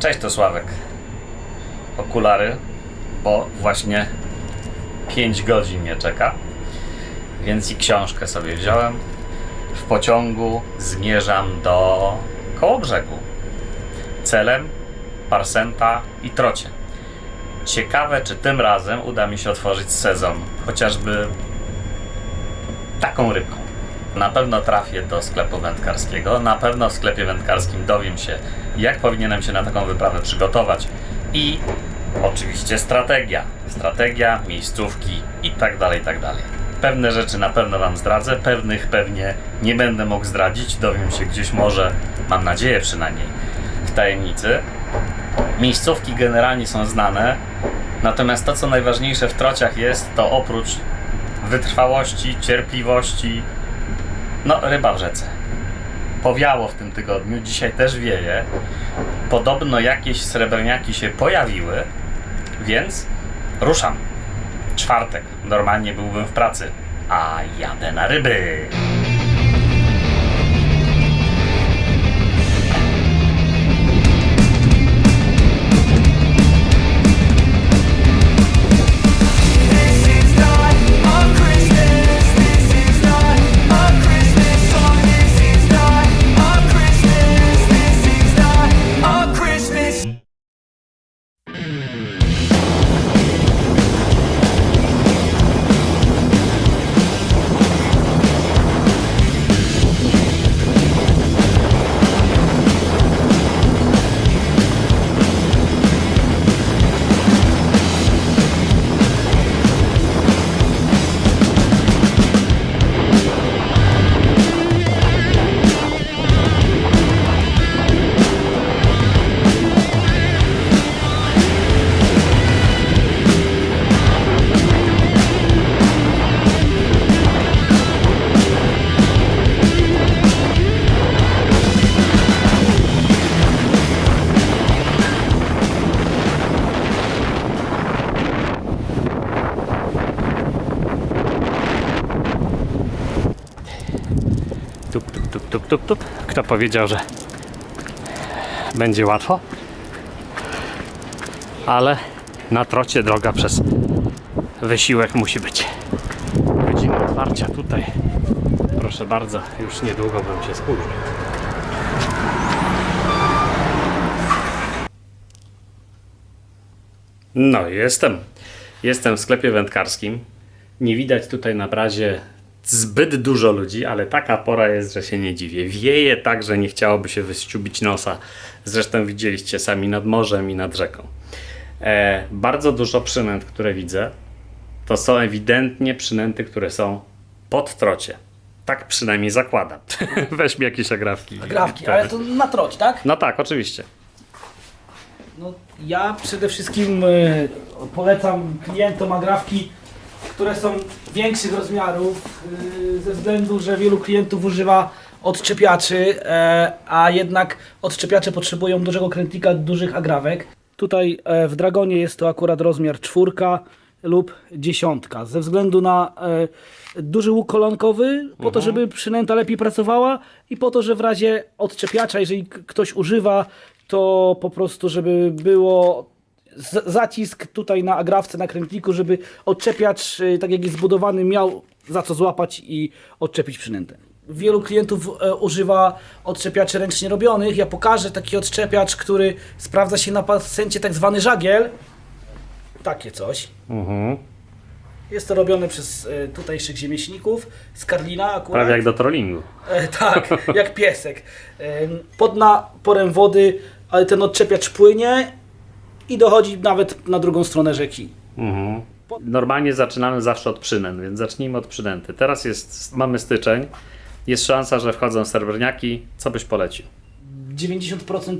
Cześć, to Sławek. Okulary, bo właśnie 5 godzin mnie czeka, więc i książkę sobie wziąłem. W pociągu zmierzam do Kołobrzegu. Celem Parsenta i Trocie. Ciekawe, czy tym razem uda mi się otworzyć sezon, chociażby taką rybką. Na pewno trafię do sklepu wędkarskiego. Na pewno w sklepie wędkarskim dowiem się, jak powinienem się na taką wyprawę przygotować. I oczywiście strategia. Strategia, miejscówki i tak dalej, tak dalej. Pewne rzeczy na pewno Wam zdradzę, pewnych pewnie nie będę mógł zdradzić. Dowiem się gdzieś może, mam nadzieję przynajmniej, w tajemnicy. Miejscówki generalnie są znane, natomiast to, co najważniejsze w trociach jest, to oprócz wytrwałości, cierpliwości, no, ryba w rzece. Powiało w tym tygodniu, dzisiaj też wieje. Podobno jakieś srebrniaki się pojawiły, więc ruszam. Czwartek. Normalnie byłbym w pracy, a jadę na ryby. Tup, tup. Kto powiedział, że będzie łatwo? Ale na trocie droga przez wysiłek musi być. Godzina otwarcia tutaj. Proszę bardzo, już niedługo bym się spóźnił. No, jestem. Jestem w sklepie wędkarskim. Nie widać tutaj na razie zbyt dużo ludzi, ale taka pora jest, że się nie dziwię. Wieje tak, że nie chciałoby się wyściubić nosa. Zresztą widzieliście sami nad morzem i nad rzeką. E, bardzo dużo przynęt, które widzę, to są ewidentnie przynęty, które są pod trocie. Tak przynajmniej zakładam. Weź mi jakieś agrafki. Grafki, Tak. ale to na troć, tak? No tak, oczywiście. No, ja przede wszystkim e, polecam klientom agrafki, które są większych rozmiarów, e, ze względu, że wielu klientów używa odczepiaczy, e, a jednak odczepiacze potrzebują dużego krętlika, dużych agrawek. Tutaj e, w Dragonie jest to akurat rozmiar czwórka lub dziesiątka, ze względu na e, duży łuk kolonkowy, po to, żeby przynęta lepiej pracowała i po to, że w razie odczepiacza, jeżeli k- ktoś używa, to po prostu, żeby było zacisk tutaj na agrafce, na krętliku, żeby odczepiacz, y, tak jak jest zbudowany, miał za co złapać i odczepić przynętę. Wielu klientów e, używa odczepiaczy ręcznie robionych. Ja pokażę taki odczepiacz, który sprawdza się na pasencie tak zwany żagiel. Takie coś. Mhm. Jest to robione przez e, tutejszych rzemieślników z Karlina akurat. Prawie jak do trollingu. E, tak, jak piesek. Em, Pod naporem wody, ale ten odczepiacz płynie i dochodzi nawet na drugą stronę rzeki. Mhm. Normalnie zaczynamy zawsze od przynęt, więc zacznijmy od przynęty. Teraz jest, mamy styczeń, jest szansa, że wchodzą serwerniaki. Co byś polecił? 90%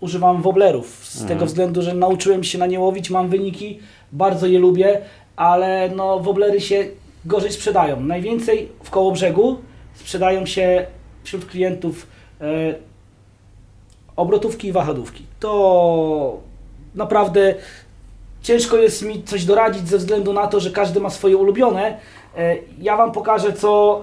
używam woblerów z tego względu, że nauczyłem się na nie łowić, mam wyniki, bardzo je lubię, ale no woblery się gorzej sprzedają. Najwięcej w koło brzegu sprzedają się wśród klientów e, obrotówki i wahadówki. To naprawdę ciężko jest mi coś doradzić ze względu na to, że każdy ma swoje ulubione. E, Ja Wam pokażę, co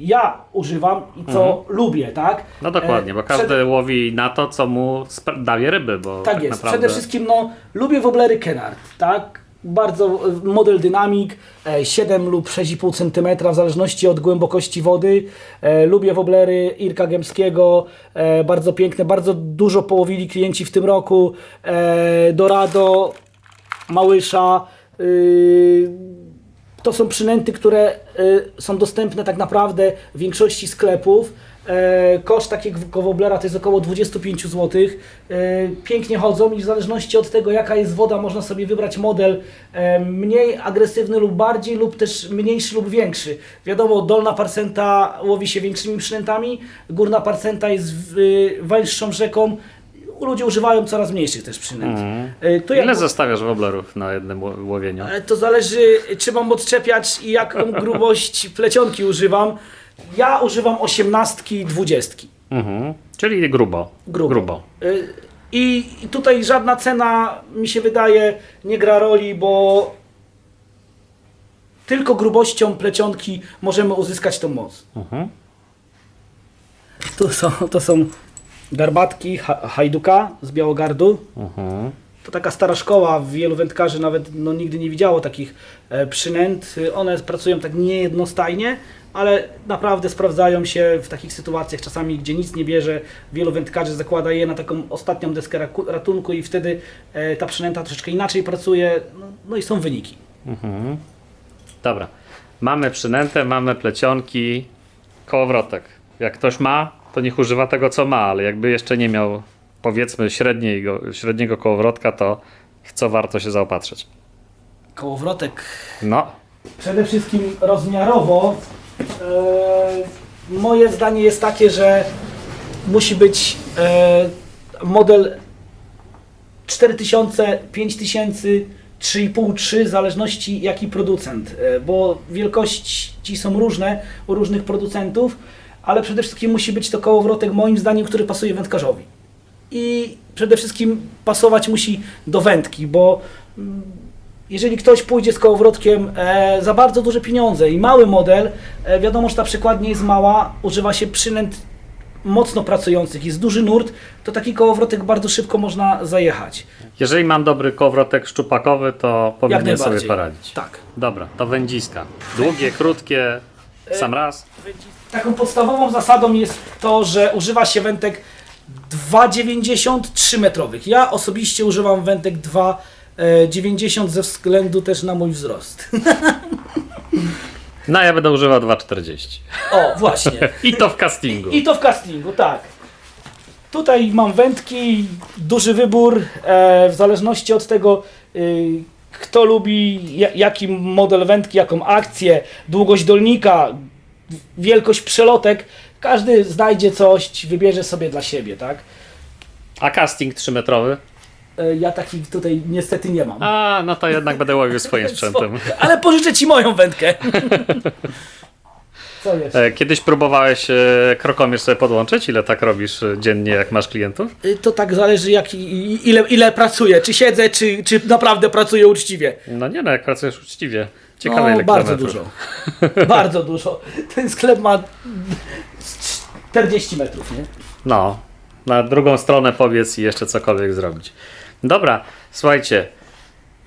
ja używam i co lubię, tak? No dokładnie, E, bo przed- każdy łowi na to, co mu daje ryby, bo tak, Tak jest. naprawdę... Przede wszystkim no, lubię woblery Kennard, tak? Bardzo e, model dynamik, e, 7 lub 6,5 cm w zależności od głębokości wody. E, lubię woblery Irka Gębskiego, e, bardzo piękne, bardzo dużo połowili klienci w tym roku. E, Dorado, Małysza. To są przynęty, które y, są dostępne tak naprawdę w większości sklepów. E, Koszt takiego woblera to jest około 25 zł. E, Pięknie chodzą i w zależności od tego jaka jest woda można sobie wybrać model e, mniej agresywny lub bardziej lub też mniejszy lub większy. Wiadomo dolna parcenta łowi się większymi przynętami, górna parcenta jest y, węższą rzeką. Ludzie używają coraz mniejszych też przynęt. E, Tu Ile jak- zostawiasz woblerów na jednym ło- łowieniu? to zależy, czy mam odczepiać i jaką grubość plecionki używam. Ja używam osiemnastki, dwudziestki. Mhm. Czyli grubo. Grubo. grubo. Y, I i tutaj żadna cena, mi się wydaje, nie gra roli, bo tylko grubością plecionki możemy uzyskać tą moc. Mhm. Tu są, to są garbatki ha- hajduka z Białogardu. Mhm. To taka stara szkoła, wielu wędkarzy nawet no, nigdy nie widziało takich e, przynęt. One pracują tak niejednostajnie, ale naprawdę sprawdzają się w takich sytuacjach czasami, gdzie nic nie bierze. Wielu wędkarzy zakłada je na taką ostatnią deskę ratunku i wtedy e, ta przynęta troszeczkę inaczej pracuje, no, no i są wyniki. Dobra. Mamy przynętę, mamy plecionki, kołowrotek. Jak ktoś ma, to niech używa tego, co ma, ale jakby jeszcze nie miał, powiedzmy, średniego, średniego kołowrotka, to w co warto się zaopatrzyć? Kołowrotek. No, Przede wszystkim rozmiarowo e, moje zdanie jest takie, że musi być e, model 4000, 5000, 3,5, 3 w zależności jaki producent, e, bo wielkości są różne u różnych producentów, ale przede wszystkim musi być to kołowrotek moim zdaniem, który pasuje wędkarzowi. I przede wszystkim pasować musi do wędki, bo mm, jeżeli ktoś pójdzie z kołowrotkiem e, za bardzo duże pieniądze i mały model, e, wiadomo, że ta przekładnia jest mała, używa się przynęt mocno pracujących, jest duży nurt, to taki kołowrotek bardzo szybko można zajechać. jeżeli mam dobry kołowrotek szczupakowy, to powinien sobie poradzić. Tak. Dobra, to wędziska. Długie, krótkie, sam raz. Taką podstawową zasadą jest to, że używa się wędek 2,93 metrowych. Ja osobiście używam wędek 2,90 ze względu też na mój wzrost. No, ja będę używał 2,40. O, właśnie. I to w castingu. I to w castingu, tak. Tutaj mam wędki, duży wybór, e, w zależności od tego, y, kto lubi ja, jaki model wędki, jaką akcję, długość dolnika, wielkość przelotek. Każdy znajdzie coś, wybierze sobie dla siebie, tak? A casting 3-metrowy? E, ja takich tutaj niestety nie mam. A, no to jednak będę łowił swoim sprzętem. Ale pożyczę ci moją wędkę. Co? E, Kiedyś próbowałeś e, krokomierz sobie podłączyć? Ile tak robisz e, dziennie, jak masz klientów? To tak zależy jak, ile, ile pracuję, czy siedzę, czy, czy naprawdę pracuję uczciwie. No nie no, jak pracujesz uczciwie. Ciekawe no, ile bardzo dużo. bardzo dużo. Ten sklep ma 40 metrów, nie? No, na drugą stronę powiedz i jeszcze cokolwiek zrobić. Dobra, słuchajcie,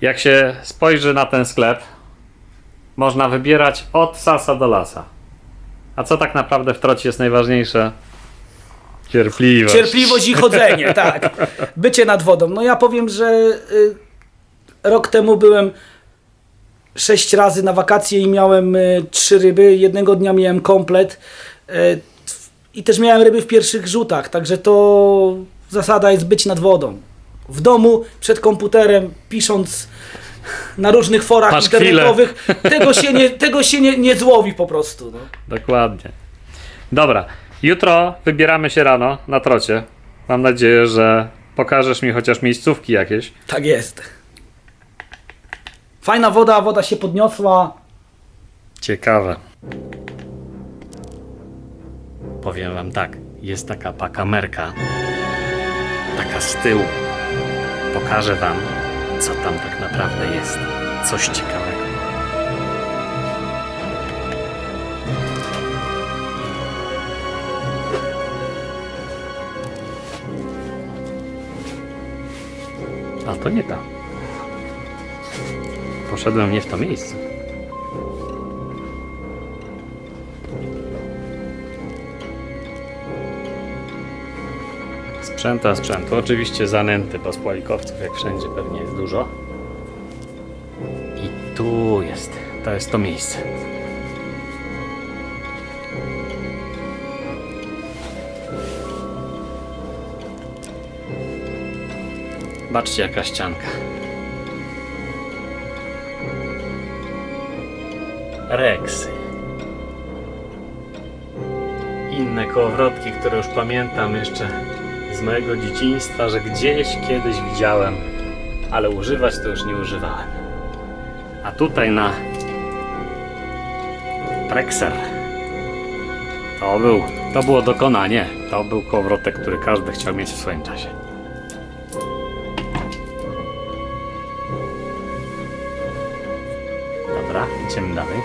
jak się spojrzy na ten sklep, można wybierać od sasa do lasa. A co tak naprawdę w trocie jest najważniejsze? Cierpliwość. Cierpliwość i chodzenie, tak. Bycie nad wodą. No ja powiem, że y, rok temu byłem sześć razy na wakacje i miałem y, trzy ryby. Jednego dnia miałem komplet. Y, I też miałem ryby w pierwszych rzutach, także to zasada jest być nad wodą. W domu, przed komputerem, pisząc na różnych forach Masz internetowych, tego się, nie, tego się nie, nie złowi po prostu. No. Dokładnie. Dobra, jutro wybieramy się rano na trocie. Mam nadzieję, że pokażesz mi chociaż miejscówki jakieś. Tak jest. Fajna woda, woda się podniosła. Ciekawe. Powiem wam tak, jest taka pakamerka, taka z tyłu. Pokażę wam, co tam tak naprawdę jest. Coś ciekawego. A to nie tam. Poszedłem nie w to miejsce. Sprzęta, sprzętu. Oczywiście zanęty pospolikowców, jak wszędzie pewnie jest dużo. I tu jest. To jest to miejsce. Baczcie jaka ścianka. Reksy. Inne kołowrotki, które już pamiętam jeszcze z mojego dzieciństwa, że gdzieś kiedyś widziałem, ale używać to już nie używałem. A tutaj na Prexer. To był, to było dokonanie. To był kołowrotek, który każdy chciał mieć w swoim czasie. Dobra, idziemy dalej.